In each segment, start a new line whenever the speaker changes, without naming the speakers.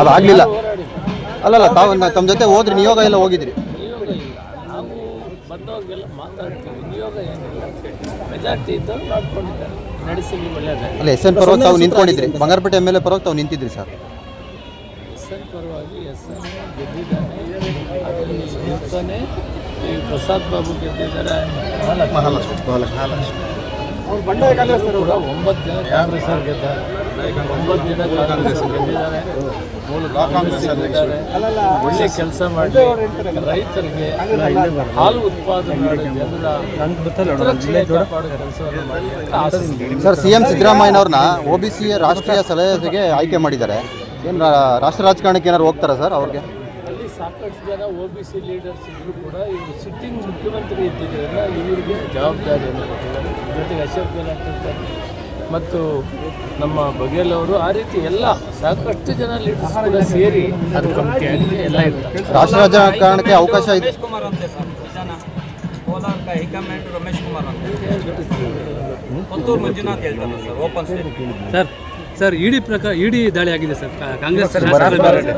ಅದಾಗಲಿಲ್ಲ.
ಆಗ್ಲಿಲ್ಲ ಹೋರಾಡಿದ್ರು
ಅಲ್ಲಲ್ಲ ತಾವು ನ- ತಮ್ಮ ಜೊತೆ ಹೋದ್ರಿ ನಿಯೋಗ ಎಲ್ಲ ಹೋಗಿದ್ರಿ.
ನಿಯೋಗ ಇಲ್ಲ ನಾವು ಬಂದವಾಗೆಲ್ಲ ಮಾತಾಡ್ತೀವಿ ನಿಯೋಗ ಏನಿಲ್ಲ ಮೆಜಾರಿಟಿ ಇದ್ದವ್ರು ಮಾಡ್ಕೊಂಡಿದ್ದಾರೆ ನಡೆಸಲಿ ಒಳ್ಳೆಯದಾಗಿ
ಅಲ್ಲ ಎಸ್ ಎನ್ ಪರವಾಗಿ ತಾವು ನಿಂತ್ಕೊಂಡಿದ್ರಿ. ಬಂಗಾರಪೇಟೆ ಎಂ ಎಲ್ ಎ ಪರವಾಗಿ ತಾವು ನಿಂತಿದ್ರಿ ಸರ್.
ಎಸ್ ಎನ್ ಪರವಾಗಿ ಎಸ್ ಎನ್ ಗೆದ್ದಿದ್ದಾನೆ ಅದರಲ್ಲಿ ನಿಲ್ತಾನೆ ಈ ಪ್ರಸಾದ್ ಬಾಬು ಗೆದ್ದಿದ್ದಾರೆ ಮಹಾಲಕ್ಷ್ಮಿ ಒಂಬತ್ತು ಜನ ಕಾಂಗ್ರೆಸ್ ಅವ್ರು ಗೆದ್ದಾರೆ ಒಂಬತ್ತು ಜನ ಕಾಂಗ್ರೆಸ್ ಒಳ್ಳೆ ಕೆಲಸ ಮಾಡಿ ರೈತರಿಗೆ ಹಾಲು ಉತ್ಪಾದನೆ ಅಂತ
ಸರ್ ಸಿ ಎಂ ಸಿದ್ದರಾಮಯ್ಯನವ್ರನ್ನ ಒ ಬಿ ಸಿ ರಾಷ್ಟ್ರೀಯ ಸಲಹೆಗೆ ಆಯ್ಕೆ ಮಾಡಿದ್ದಾರೆ. ಏನು ರಾಷ್ಟ್ರ ರಾಜಕಾರಣಕ್ಕೆ ಏನಾದ್ರು ಹೋಗ್ತಾರಾ ಸರ್ ಅವ್ರಿಗೆ?
ಸಾಕಷ್ಟು ಜನ ಒ ಬಿ ಸಿ ಲೀಡರ್ಸ್ ಇದ್ರು ಕೂಡ ಇವರು ಸಿಟ್ಟಿಂಗ್ ಮುಖ್ಯಮಂತ್ರಿ ಇದ್ದಿದ್ದರಿಂದ ಇವರಿಗೆ ಜವಾಬ್ದಾರಿಯನ್ನು ಕೊಟ್ಟಿದ್ದಾರೆ ಜೊತೆಗೆ ಅಶೋಕ್ ಗೆಹ್ಲೋಟ್ ಇರ್ತಾರೆ. ಮತ್ತು ನಮ್ಮ ಬಘೇಲ್ ಅವರು ಆ ರೀತಿ ಎಲ್ಲ ಸಾಕಷ್ಟು ಜನ ಲೀಡರ್ಸ್ ಕೂಡ ಸೇರಿ ಅದು ಕಮಿಟಿ ಆಗಿದೆ ಎಲ್ಲ ಇರ್ತಾರೆ.
ರಾಷ್ಟ್ರ ರಾಜಕಾರಣಕ್ಕೆ ಅವಕಾಶ ಇದೆ.
ಕುಮಾರ್ ಅಂತೆ ಸರ್ ನಿಜಾನ? ಕೋಲಾರ ಹೈಕಮಾಂಡ್ ರಮೇಶ್ ಕುಮಾರ್ ಅಂತ. ಪುತ್ತೂರು ಮಂಜುನಾಥ್ ಹೇಳ್ತಾರೆ sir open state
sir sir ED ಪ್ರಕಾರ ಇಡಿ ದಾಳಿ ಆಗಿದೆ ಸರ್. ಕಾ- ಕಾಂಗ್ರೆಸ್ ಶಾಸಕರ ಮೇಲೆ.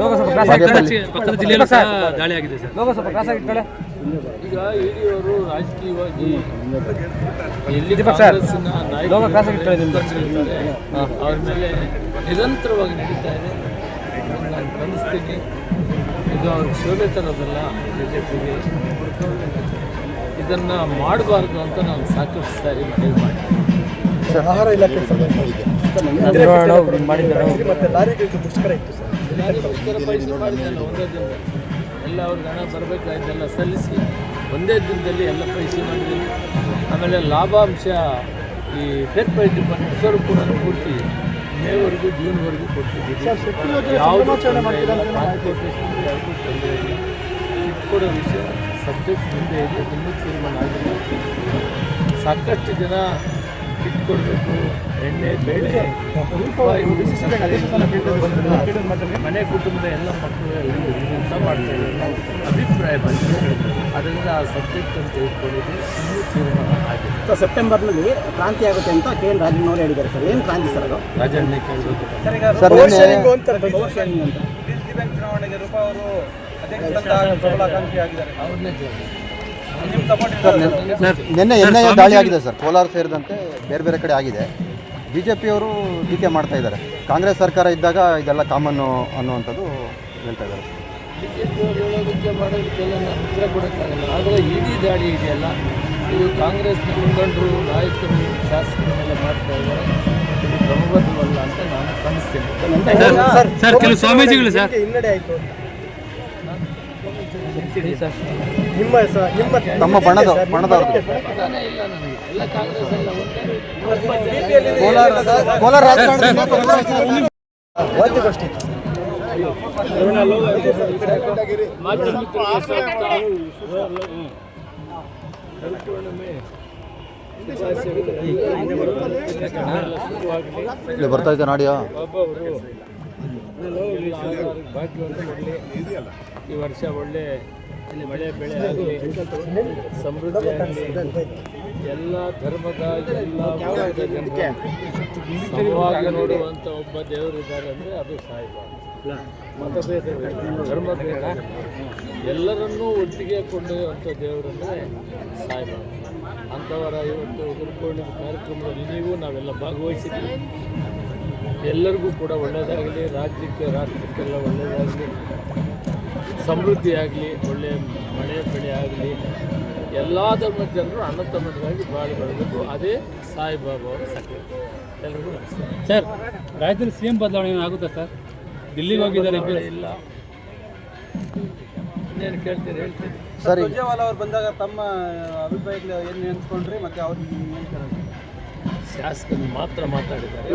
ಪಕ್ಕದ ಜಿ- ಪಕ್ಕದ ಜಿಲ್ಲೆಯಲ್ಲೂ ಸಹ ದಾಳಿ ಆಗಿದೆ ಸರ್.
ಈಗ ಇಡಿಯವರು ರಾಜಕೀಯವಾಗಿ ಎಲ್ಲಿ ಕಾಂಗ್ರೆಸ್ಸಿನ ನಾಯಕರು ಇರ್ತಾರೆ, ಅವ್ರ ಮೇಲೆ ನಿರಂತರವಾಗಿ ನಡೀತಾ ಇದೆ. ನಾನು ಖಂಡಿಸ್ತೀನಿ. ಇದು ಅವ್ರಿಗೆ ಶೋಭೆ ತರೋದಲ್ಲ ಬಿ ಜೆ ಪಿಗೆ ಇದನ್ನು ಮಾಡಬಾರ್ದು ಅಂತ ನಾನು ಸಾಕಷ್ಟು ಸಾರಿ ಮನವಿ ಮಾಡಿ
ಆಹಾರ ಇಲಾಖೆ ಮತ್ತೆ ಲಾರಿಗಳಿಗೆ ಮುಷ್ಕರ ಇತ್ತು
ಎಲ್ಲ ಅವ್ರಿಗೆ ಹಣ ಬರಬೇಕಾಯ್ತೆಲ್ಲ ಸಲ್ಲಿಸಿ ಒಂದೇ ದಿನದಲ್ಲಿ ಎಲ್ಲ ಪೈಸೆ ಮಾಡಿದ್ದೀನಿ ಆಮೇಲೆ ಲಾಭಾಂಶ ಈ ಪೇರ್ಪೈ ಡಿಪಾರ್ಟ್ಮೆಂಟ್ಸವರು ಕೂಡ ಪೂರ್ತಿ ಮೇವರೆಗೂ ಜೂನ್ವರೆಗೂ ಕೊಟ್ಟಿದ್ದೀವಿ ಯಾವುದೂ ತೊಂದರೆ ಇಲ್ಲ ಯಾವುದೂ ತೊಂದರೆ ಇಲ್ಲ ವಿಷಯ ಸಬ್ಜೆಕ್ಟ್ ಮುಂದೆ ಇದೆ ಇನ್ನೂ ತೀರ್ಮಾನ ಆಗಿದೆ ಸಾಕಷ್ಟು ಜನ ಕಿಟ್ ಕೊಡಬೇಕು ಎಣ್ಣೆ ಬೇಳೆ ಮನೆ ಕುಟುಂಬದ ಎಲ್ಲ ಮಕ್ಕಳು ಊಟ ಮಾಡ್ತಾರೆ ಅಭಿಪ್ರಾಯ ಬಂದಿದೆ. ಅದರಿಂದ ಆ ಸಬ್ಜೆಕ್ಟ್ ಅಂತ ಇಟ್ಕೊಂಡಿದ್ದು ಇನ್ನೂ ತೀರ್ಮಾನ ಆಗಿದೆ
ಸೊ ಸೆಪ್ಟೆಂಬರ್ನಲ್ಲಿ ಕ್ರಾಂತಿ ಆಗುತ್ತೆ ಅಂತ ಕೆ ಎನ್ ರಾಜನ್ ಅವರು ಹೇಳಿದ್ದಾರೆ ಸರ್. ಏನು ಕ್ರಾಂತಿ ಸರ್ ಅದು?
ರಾಜಣ್ಣ ಕೇಳಬೇಕು
ಸರ್ ನಿನ್ನೆ
ಬ್ಯಾಂಕ್ ಚುನಾವಣೆಗೆ ರೂಪ ಅವರು ಅಧ್ಯಕ್ಷ ಆಗಿದ್ದಾರೆ.
ಅವ್ರನ್ನೇ
ನಿನ್ನೆ- ನಿನ್ನೆ ಎನ್ ಐ ಎ ದಾಳಿ ಆಗಿದೆ ಸರ್. ಕೋಲಾರ ಸೇರಿದಂತೆ ಬೇರೆ ಬೇರೆ ಕಡೆ ಆಗಿದೆ. ಬಿ ಜೆ ಪಿಯವರು ಟೀಕೆ ಮಾಡ್ತಾ ಇದ್ದಾರೆ. ಕಾಂಗ್ರೆಸ್ ಸರ್ಕಾರ ಇದ್ದಾಗ ಇದೆಲ್ಲ ಕಾಮನ್ನು ಅನ್ನುವಂಥದ್ದು ಹೇಳ್ತಾ ಇದ್ದಾರೆ
ಆದರೆ ಇಡೀ ದಾಳಿ ಇದೆಯಲ್ಲ ಇದು ಕಾಂಗ್ರೆಸ್ನ ಮುಖಂಡರು ನಾಯಕರು ಶಾಸಕರು ಮೇಲೆ ಮಾಡ್ತಾ ಇದ್ದಾರೆ. ಇದು ಕ್ರಮಬದ್ಧವಲ್ಲ ಅಂತ ನಾನು ಕಾಣಿಸ್ತೀನಿ
ಸರ್ ಕೆಲವು ಸ್ವಾಮೀಜಿಗಳು ಸರ್.
ಹಿನ್ನಡೆ ಆಯಿತು
ಸರ್?
ನಿಮ್ಮ ನಿಮ್ಮ
ತಮ್ಮ ಬಣದ ಕೋಲಾರ ಇಲ್ಲಿ ಬರ್ತಾ ಇದ್ದ ನಾಡಿಯಾ?
ಒಬ್ಬೊಬ್ಬರು ಈ ವರ್ಷ ಒಳ್ಳೆ ಬೆಳೆ ಆಗಲಿ ಸಮೃದ್ಧಿ ಆಗಲಿ ಎಲ್ಲ ಧರ್ಮದ, ಎಲ್ಲ ಜನರು ಸಮವಾಗಿ ನೋಡುವಂಥ ಒಬ್ಬ ದೇವರಿದ್ದಾರೆ ಅಂದರೆ ಅದು ಸಾಯಿಬಾಬಾ. ಧರ್ಮ ಧರ್ಮಭೇದ ಎಲ್ಲರನ್ನೂ ಒಟ್ಟಿಗೆ ಕೊಂಡೊಯ್ಯುವಂಥ ದೇವರಂದರೆ ಸಾಯಿಬಾಬಾ. ಅಂಥವರ ಇವತ್ತು ಗುರುಪೂರ್ಣಿಮೆ ಕಾರ್ಯಕ್ರಮದಲ್ಲಿ ನೀವು ನಾವೆಲ್ಲ ಭಾಗವಹಿಸಿದ್ವಿ ಎಲ್ಲರಿಗೂ ಕೂಡ ಒಳ್ಳೆಯದಾಗಲಿ, ರಾಜ್ಯಕ್ಕೆ, ರಾಷ್ಟ್ರಕ್ಕೆಲ್ಲ ಒಳ್ಳೆಯದಾಗಲಿ. ಸಮೃದ್ಧಿ ಆಗಲಿ ಒಳ್ಳೆಯ ಮಳೆ ಬೆಳೆ ಆಗಲಿ ಎಲ್ಲ ಧರ್ಮದ ಜನರು ಅನ್ನ ತಮ್ಮದಾಗಿ ಬಾಳಿ ಬರಬೇಕು. ಅದೇ ಸಾಯಿಬಾಬಾ ಅವರ ಸಕ್ರೆ ಎಲ್ಲರಿಗೂ ನಮಸ್ಕಾರ.
ಸರ್ ರಾಜ್ಯದಲ್ಲಿ ಸಿ ಎಂ ಬದಲಾವಣೆ ಆಗುತ್ತಾ ಸರ್? ದಿಲ್ಲಿಗೆ ಹೋಗಿದ್ದಾರೆ
ಇಲ್ಲ. ಏನು ಕೇಳ್ತೀರಿ ಹೇಳ್ತೀನಿ
ಸರ್.
ಕೇಜ್ರಿವಾಲ್ ಅವ್ರು ಬಂದಾಗ ತಮ್ಮ ಅಭಿಪ್ರಾಯಗಳು ಏನು ನೆನ್ಸ್ಕೊಂಡ್ರಿ ಮತ್ತೆ ಅವ್ರಿಗೆ ಏನು
ಶಾಸಕರು ಮಾತ್ರ ಮಾತಾಡಿದ್ದಾರೆ.